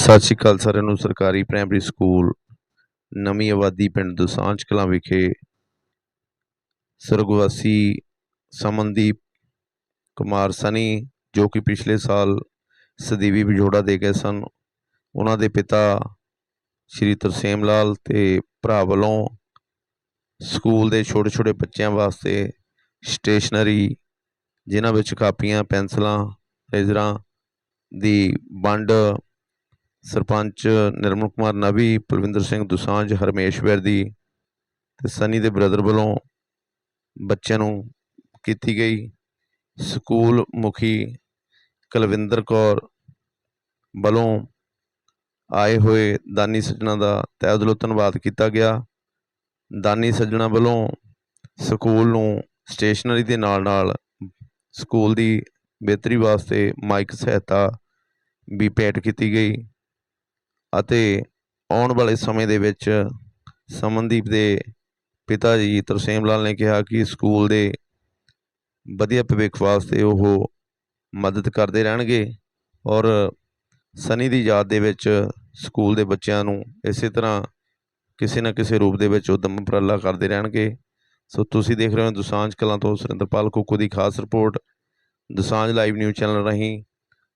ਸਤਿ ਸ਼੍ਰੀ ਅਕਾਲ ਸਾਰਿਆਂ ਨੂੰ, ਸਰਕਾਰੀ ਪ੍ਰਾਇਮਰੀ ਸਕੂਲ ਨਵੀਂ ਆਬਾਦੀ ਪਿੰਡ ਦੁਸਾਂਝ ਕਲਾਂ ਵਿਖੇ ਸਰਗਵਾਸੀ ਸਮਨਦੀਪ ਕੁਮਾਰ ਸਨੀ, ਜੋ ਕਿ ਪਿਛਲੇ ਸਾਲ ਸਦੀਵੀ ਵਿਜੋੜਾ ਦੇ ਗਏ ਸਨ। ਉਹਨਾਂ ਦੇ ਪਿਤਾ ਸ਼੍ਰੀ ਤਰਸੇਮ ਲਾਲ ਤੇ ਭਰਾ ਵੱਲੋਂ ਸਕੂਲ ਦੇ ਛੋਟੇ ਛੋਟੇ ਬੱਚਿਆਂ ਵਾਸਤੇ ਸਟੇਸ਼ਨਰੀ ਜਿਨ੍ਹਾਂ ਵਿੱਚ ਕਾਪੀਆਂ, ਪੈਨਸਲਾਂ, ਰੇਜ਼ਰਾਂ ਦੀ ਵੰਡ ਸਰਪੰਚ ਨਿਰਮਲ ਕੁਮਾਰ ਨਵੀ ਪਲਵਿੰਦਰ ਸਿੰਘ ਦੁਸਾਂਝ, ਹਰਮੇਸ਼ ਵੈਦੀ ਤੇ ਸਨੀ ਦੇ ਬ੍ਰਦਰ ਵੱਲੋਂ ਬੱਚਿਆਂ ਨੂੰ ਕੀਤੀ ਗਈ ਸਕੂਲ ਮੁਖੀ ਕੁਲਵਿੰਦਰ ਕੌਰ ਵੱਲੋਂ ਆਏ ਹੋਏ ਦਾਨੀ ਸੱਜਣਾ ਦਾ ਤਹਿ ਦਿਲੋਂ ਧੰਨਵਾਦ ਕੀਤਾ ਗਿਆ। ਦਾਨੀ ਸੱਜਣਾ ਵੱਲੋਂ ਸਕੂਲ ਨੂੰ ਸਟੇਸ਼ਨਰੀ ਦੇ ਨਾਲ ਨਾਲ ਸਕੂਲ ਦੀ ਬਿਹਤਰੀ ਵਾਸਤੇ ਮਾਈਕ ਸਹਾਇਤਾ ਵੀ ਭੇਟ ਕੀਤੀ ਗਈ। ਅਤੇ ਆਉਣ ਵਾਲੇ ਸਮੇਂ ਦੇ ਵਿੱਚ ਸਮਨਦੀਪ ਦੇ ਪਿਤਾ ਜੀ ਤਰਸੇਮ ਲਾਲ ਨੇ ਕਿਹਾ ਕਿ ਸਕੂਲ ਦੇ ਵਧੀਆ ਭਵਿੱਖ ਵਾਸਤੇ ਉਹ ਮਦਦ ਕਰਦੇ ਰਹਿਣਗੇ ਔਰ ਸਨੀ ਦੀ ਯਾਦ ਦੇ ਵਿੱਚ ਸਕੂਲ ਦੇ ਬੱਚਿਆਂ ਨੂੰ ਇਸੇ ਤਰ੍ਹਾਂ ਕਿਸੇ ਨਾ ਕਿਸੇ ਰੂਪ ਦੇ ਵਿੱਚ ਉਦਮ ਉਪਰਾਲਾ ਕਰਦੇ ਰਹਿਣਗੇ। ਸੋ ਤੁਸੀਂ ਦੇਖ ਰਹੇ ਹੋ ਦੁਸਾਂਝ ਕਲਾਂ ਤੋਂ ਸੁਰਿੰਦਰਪਾਲ ਕੁੱਕੂ ਦੀ ਖਾਸ report, Dusanjh live news channel ਰਾਹੀਂ।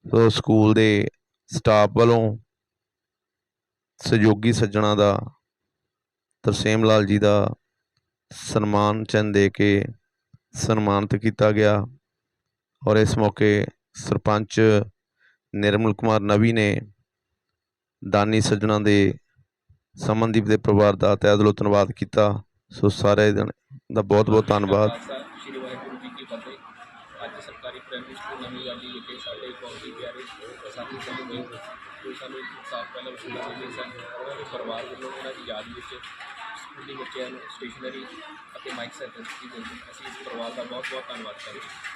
ਸੋ ਸਕੂਲ ਦੇ ਸਟਾਫ ਵੱਲੋਂ ਸਹਿਯੋਗੀ ਸੱਜਣਾ ਦਾ, ਤਰਸੇਮ ਲਾਲ ਜੀ ਦਾ ਸਨਮਾਨ ਚਿੰਨ੍ਹ ਦੇ ਕੇ ਸਨਮਾਨਿਤ ਕੀਤਾ ਗਿਆ ਔਰ ਇਸ ਮੌਕੇ ਸਰਪੰਚ ਨਿਰਮਲ ਕੁਮਾਰ ਨਵੀ ਨੇ ਦਾਨੀ ਸੱਜਣਾ ਦੇ, ਸਮਨਦੀਪ ਦੇ ਪਰਿਵਾਰ ਦਾ ਤਹਿ ਦਿਲੋਂ ਧੰਨਵਾਦ ਕੀਤਾ। ਸੋ ਸਾਰੇ ਦਾ ਬਹੁਤ ਬਹੁਤ ਧੰਨਵਾਦ। ਸ਼੍ਰੀ ਵਾਹਿਗੁਰੂ ਜੀ ਕੀ ਫਤਿਹ ਅੱਜ ਸਰਕਾਰੀ ਪ੍ਰਾਇਮਰੀ ਸਕੂਲ ਨਵੀਂ ਆਲੀ ਵਿਖੇ ਸਾਡੇ ਬਹੁਤ ਹੀ ਪਿਆਰੇ ਸਾਥੀ ਸਾਨੂੰ ਮਿਲੇ ਜੋ ਸਾਨੂੰ ਇੱਕ ਸਾਲ ਪਹਿਲਾਂ ਵਸੂਲਾ ਮਿਲੇ ਸਨ ਉਹਨਾਂ ਦੇ ਪਰਿਵਾਰ ਵੱਲੋਂ ਉਹਨਾਂ ਦੀ ਯਾਦ ਵਿੱਚ ਸਕੂਲੀ ਬੱਚਿਆਂ ਨੂੰ ਸਟੇਸ਼ਨਰੀ ਅਤੇ ਮਾਈਕ ਸੈਟ ਦਿੱਤੀ ਗਈ ਅਸੀਂ ਇਸ ਪਰਿਵਾਰ ਦਾ ਬਹੁਤ ਬਹੁਤ ਧੰਨਵਾਦ ਕਰਦੇ ਹਾਂ।